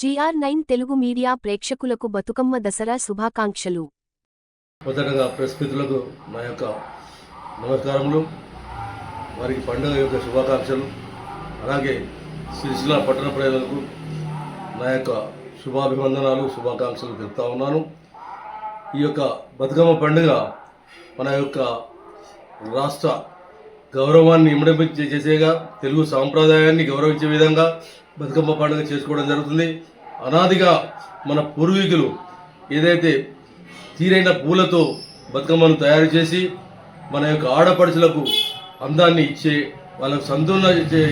GR nine Telugu media ప్రేక్షకులకు బతుకమ్మ దసరా శుభాకాంక్షలు. మొదటగా ప్రెస్ మిత్రులకు నా యొక్క నమస్కారములు వారికి పండుగ యొక్క శుభాకాంక్షలు అలాగే సిరిసిల్ల పట్టణ ప్రజలకు నా యొక్క శుభాభివందనాలు శుభాకాంక్షలు తెలుపుతా ఉన్నాను. ఈ యొక్క బతుకమ్మ పండుగ మన యొక్క రాష్ట్ర గౌరవాన్ని ఇమడింప చేసేగా తెలుగు సాంప్రదాయాన్ని గౌరవించే విధంగా బతుకమ్మ పండుగ చేసుకోవడం జరుగుతుంది. అనాదిగా మన పూర్వీకులు ఏదైతే తీరైన పూలతో బతుకమ్మను తయారు చేసి మన యొక్క ఆడపడుచులకు అందాన్ని ఇచ్చే వాళ్ళకు సంతోషం ఇచ్చే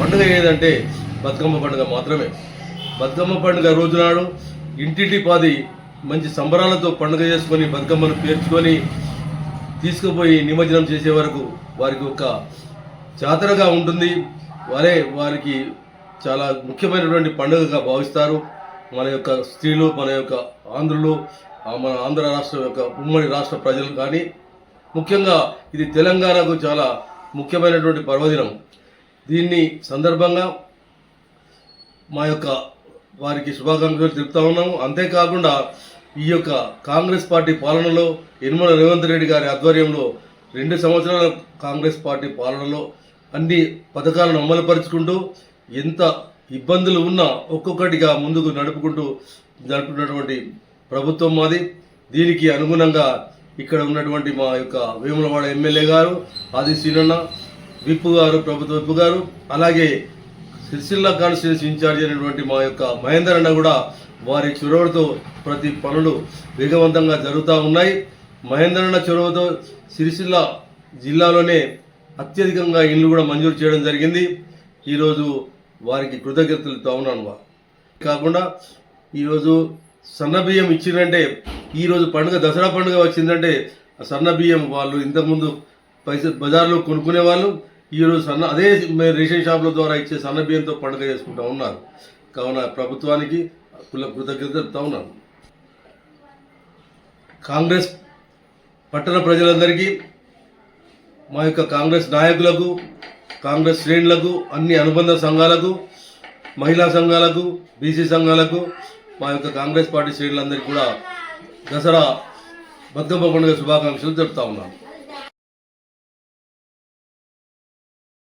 పండుగ ఏదంటే బతుకమ్మ పండుగ మాత్రమే. బతుకమ్మ పండుగ రోజునాడు ఇంటింటి పాది మంచి సంబరాలతో పండుగ చేసుకొని బతుకమ్మను పేర్చుకొని తీసుకుపోయి నిమజ్జనం చేసే వరకు వారికి ఒక జాతరగా ఉంటుంది. వారే వారికి చాలా ముఖ్యమైనటువంటి పండుగగా భావిస్తారు. మన యొక్క స్త్రీలు మన యొక్క ఆంధ్రులు మన ఆంధ్ర రాష్ట్రం యొక్క ఉమ్మడి రాష్ట్ర ప్రజలు కానీ ముఖ్యంగా ఇది తెలంగాణకు చాలా ముఖ్యమైనటువంటి పర్వదినం. దీన్ని సందర్భంగా మా యొక్క వారికి శుభాకాంక్షలు తెలుపుతా ఉన్నాము. అంతేకాకుండా ఈ యొక్క కాంగ్రెస్ పార్టీ పాలనలో యనమల రేవంత్ రెడ్డి గారి ఆధ్వర్యంలో రెండు సంవత్సరాల కాంగ్రెస్ పార్టీ పాలనలో అన్ని పథకాలను అమలుపరుచుకుంటూ ఎంత ఇబ్బందులు ఉన్నా ఒక్కొక్కటిగా ముందుకు నడుపుకుంటూ నడుపుతున్నటువంటి ప్రభుత్వం మాది. దీనికి అనుగుణంగా ఇక్కడ ఉన్నటువంటి మా యొక్క వేములవాడ ఎమ్మెల్యే గారు ఆది సీనన్న విప్పు గారు ప్రభుత్వ విప్పు గారు అలాగే సిరిసిల్ల కాన్స్టిట్యూన్సీ ఇన్ఛార్జ్ అయినటువంటి మా యొక్క మహేందర్ అన్న కూడా వారి చొరవతో ప్రతి పనులు వేగవంతంగా జరుగుతూ ఉన్నాయి. మహేంద్రన్న చొరవతో సిరిసిల్ల జిల్లాలోనే అత్యధికంగా ఇల్లు కూడా మంజూరు చేయడం జరిగింది. ఈరోజు వారికి కృతజ్ఞతలు ఉన్నాను వా కాకుండా ఈరోజు సన్న బియ్యం ఇచ్చిందంటే ఈరోజు పండుగ దసరా పండుగ వచ్చిందంటే ఆ సన్న బియ్యం వాళ్ళు ఇంతకుముందు పైసలు బజార్లో కొనుక్కునే వాళ్ళు ఈరోజు సన్న అదే రేషన్ షాపుల ద్వారా ఇచ్చే సన్న బియ్యంతో పండుగ చేసుకుంటూ ఉన్నారు. కావున ప్రభుత్వానికి కుల కృతజ్ఞత చెప్తా ఉన్నాను కాంగ్రెస్ పట్టణ ప్రజలందరికీ మా యొక్క కాంగ్రెస్ నాయకులకు కాంగ్రెస్ శ్రేణులకు అన్ని అనుబంధ సంఘాలకు మహిళా సంఘాలకు బీసీ సంఘాలకు మా యొక్క కాంగ్రెస్ పార్టీ శ్రేణులందరికీ కూడా దసరా బతుకమ్మ పండుగ శుభాకాంక్షలు చెప్తా ఉన్నాను